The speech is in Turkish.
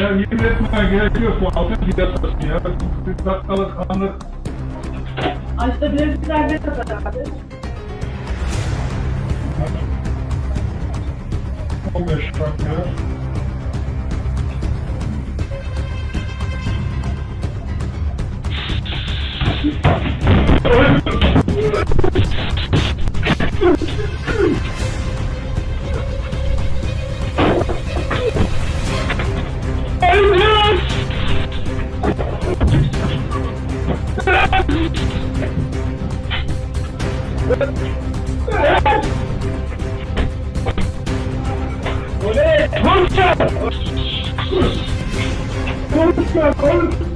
ya yemin etmeye gerek yok bu altın piyasası ya. Bir dakikalık anlık. Açta bir güzel bir kadar abi. 15 dakika. Thank you. Konuşma! Konuşma! Konuşma!